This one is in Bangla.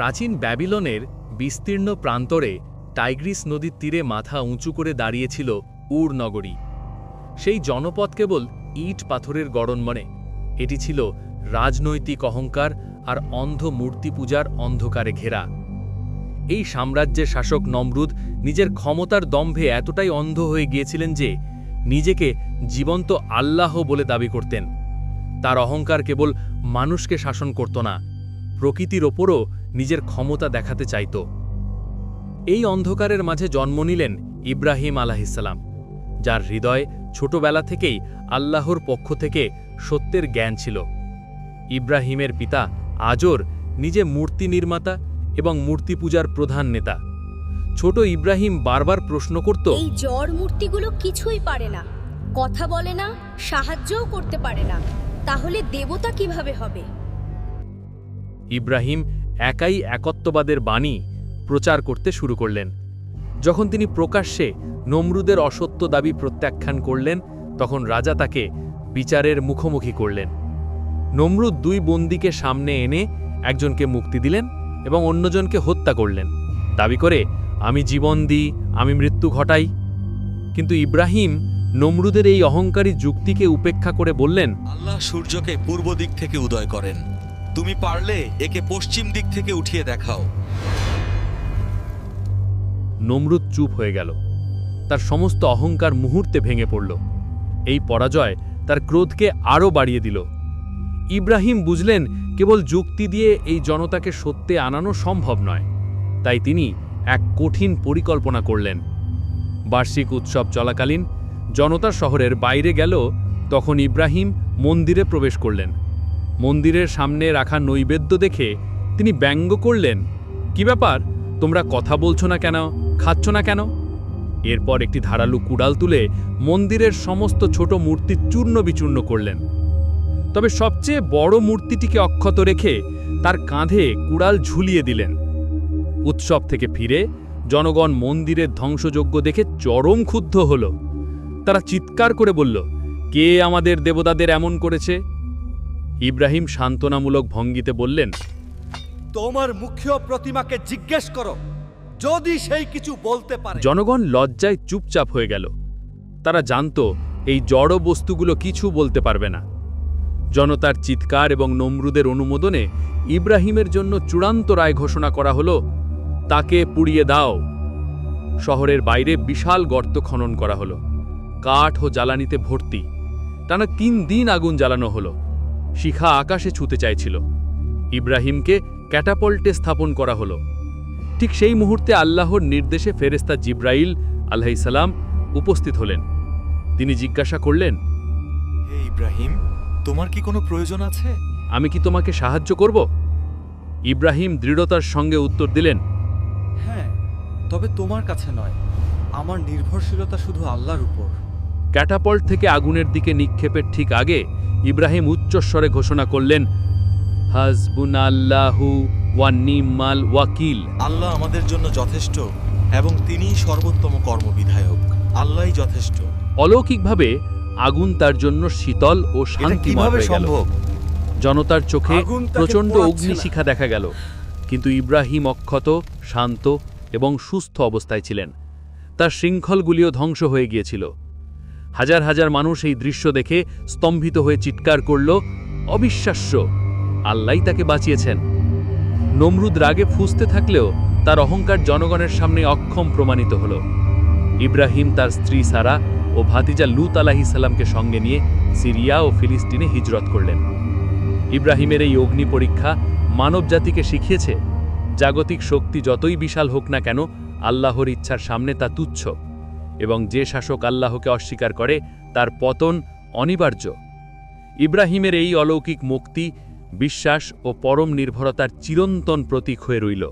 প্রাচীন ব্যাবিলনের বিস্তীর্ণ প্রান্তরে টাইগ্রিস নদীর তীরে মাথা উঁচু করে দাঁড়িয়েছিল উর নগরী। সেই জনপদ কেবল ইট পাথরের গড়ন গড়নমনে এটি ছিল রাজনৈতিক অহংকার আর অন্ধ মূর্তি পূজার অন্ধকারে ঘেরা। এই সাম্রাজ্যের শাসক নমরুদ নিজের ক্ষমতার দম্ভে এতটাই অন্ধ হয়ে গিয়েছিলেন যে নিজেকে জীবন্ত আল্লাহ বলে দাবি করতেন। তার অহংকার কেবল মানুষকে শাসন করত না। প্রকৃতির ওপরও নিজের ক্ষমতা দেখাতে চাইত। এই অন্ধকারের মাঝে জন্ম নিলেন ইব্রাহিম আলাহিসাল্লাম যার হৃদয় ছোটবেলা থেকেই আল্লাহর পক্ষ থেকে সত্যের জ্ঞান ছিল। ইব্রাহিমের পিতা আজর নিজে মূর্তি নির্মাতা এবং মূর্তি পূজার প্রধান নেতা। ছোট ইব্রাহিম বারবার প্রশ্ন করত এই জড় মূর্তিগুলো কিছুই পারে না কথা বলে না সাহায্যও করতে পারে না তাহলে দেবতা কীভাবে হবে? ইব্রাহিম একাই একত্ববাদের বাণী প্রচার করতে শুরু করলেন। যখন তিনি প্রকাশ্যে নমরুদের অসত্য দাবি প্রত্যাখ্যান করলেন, তখন রাজা তাকে বিচারের মুখোমুখি করলেন। নমরুদ দুই বন্দীকে সামনে এনে একজনকে মুক্তি দিলেন এবং অন্যজনকে হত্যা করলেন। দাবি করে, আমি জীবন দিই, আমি মৃত্যু ঘটাই। কিন্তু ইব্রাহিম নমরুদের এই অহংকারী যুক্তিকে উপেক্ষা করে বললেন, আল্লাহ সূর্যকে পূর্ব দিক থেকে উদয় করেন। তুমি পারলে একে পশ্চিম দিক থেকে উঠিয়ে দেখাও। নমরুদ চুপ হয়ে গেল। তার সমস্ত অহংকার মুহূর্তে ভেঙে পড়ল। এই পরাজয় তার ক্রোধকে আরও বাড়িয়ে দিল। ইব্রাহিম বুঝলেন, কেবল যুক্তি দিয়ে এই জনতাকে সত্যে আনানো সম্ভব নয়। তাই তিনি এক কঠিন পরিকল্পনা করলেন। বার্ষিক উৎসব চলাকালীন জনতা শহরের বাইরে গেল, তখন ইব্রাহিম মন্দিরে প্রবেশ করলেন। মন্দিরের সামনে রাখা নৈবেদ্য দেখে তিনি ব্যঙ্গ করলেন, কি ব্যাপার? তোমরা কথা বলছো না কেন? খাচ্ছ না কেন? এরপর একটি ধারালু কুড়াল তুলে মন্দিরের সমস্ত ছোট মূর্তি চূর্ণ বিচূর্ণ করলেন। তবে সবচেয়ে বড় মূর্তিটিকে অক্ষত রেখে তার কাঁধে কুড়াল ঝুলিয়ে দিলেন। উৎসব থেকে ফিরে জনগণ মন্দিরের ধ্বংসযজ্ঞ দেখে চরম ক্ষুব্ধ হল। তারা চিৎকার করে বলল, কে আমাদের দেবতাদের এমন করেছে? ইব্রাহিম সান্ত্বনামূলক ভঙ্গিতে বললেন তোমার মুখ্য প্রতিমাকে জিজ্ঞেস করো যদি সেই কিছু বলতে পারে। জনগণ লজ্জায় চুপচাপ হয়ে গেল। তারা জানত এই জড় বস্তুগুলো কিছু বলতে পারবে না। জনতার চিৎকার এবং নমরুদের অনুমোদনে ইব্রাহিমের জন্য চূড়ান্ত রায় ঘোষণা করা হলো তাকে পুড়িয়ে দাও। শহরের বাইরে বিশাল গর্ত খনন করা হলো। কাঠ ও জ্বালানিতে ভর্তি। টানা তিন দিন আগুন জ্বালানো হলো। শিখা আকাশে ছুতে চাইছিল। ইব্রাহিমকে ক্যাটাপল্টে স্থাপন করা হলো। ঠিক সেই মুহূর্তে আল্লাহর নির্দেশে ফেরেস্তা জিব্রাইল আলাইসালাম উপস্থিত হলেন। তিনি জিজ্ঞাসা করলেন হে ইব্রাহিম তোমার কি কোনো প্রয়োজন আছে? আমি কি তোমাকে সাহায্য করব? ইব্রাহিম দৃঢ়তার সঙ্গে উত্তর দিলেন হ্যাঁ তবে তোমার কাছে নয়। আমার নির্ভরশীলতা শুধু আল্লাহর উপর। ক্যাটাপল্ট থেকে আগুনের দিকে নিক্ষেপের ঠিক আগে ইব্রাহিম উচ্চস্বরে ঘোষণা করলেন হাসবুন আল্লাহু ওয়া নিম্মাল ওয়াকিল। আল্লাহ আমাদের জন্য যথেষ্ট এবং তিনিই সর্বোত্তম কর্মবিধায়ক। আল্লাহই যথেষ্ট। অলৌকিকভাবে আগুন তার জন্য শীতল ও শান্তিময় হয়ে গেল। সম্ভব? জনতার চোখে প্রচণ্ড অগ্নিশিখা দেখা গেল কিন্তু ইব্রাহিম অক্ষত শান্ত এবং সুস্থ অবস্থায় ছিলেন। তার শৃঙ্খলগুলিও ধ্বংস হয়ে গিয়েছিল। হাজার হাজার মানুষ এই দৃশ্য দেখে স্তম্ভিত হয়ে চিৎকার করল, অবিশ্বাস্য আল্লাহ তাকে বাঁচিয়েছেন। নমরুদ রাগে ফুঁসতে থাকলেও তার অহংকার জনগণের সামনে অক্ষম প্রমাণিত হল। ইব্রাহিম তার স্ত্রী সারা ও ভাতিজা লুত আলাহি সাল্লামকে সঙ্গে নিয়ে সিরিয়া ও ফিলিস্তিনে হিজরত করলেন। ইব্রাহিমের এই অগ্নি পরীক্ষা মানবজাতিকে শিখিয়েছে, জাগতিক শক্তি যতই বিশাল হোক না কেন, আল্লাহর ইচ্ছার সামনে তা তুচ্ছ। এবং যে শাসক আল্লাহকে অস্বীকার করে, তার পতন অনিবার্য। ইব্রাহিমের এই অলৌকিক মুক্তি, বিশ্বাস ও পরম নির্ভরতার চিরন্তন প্রতীক হয়ে রইল।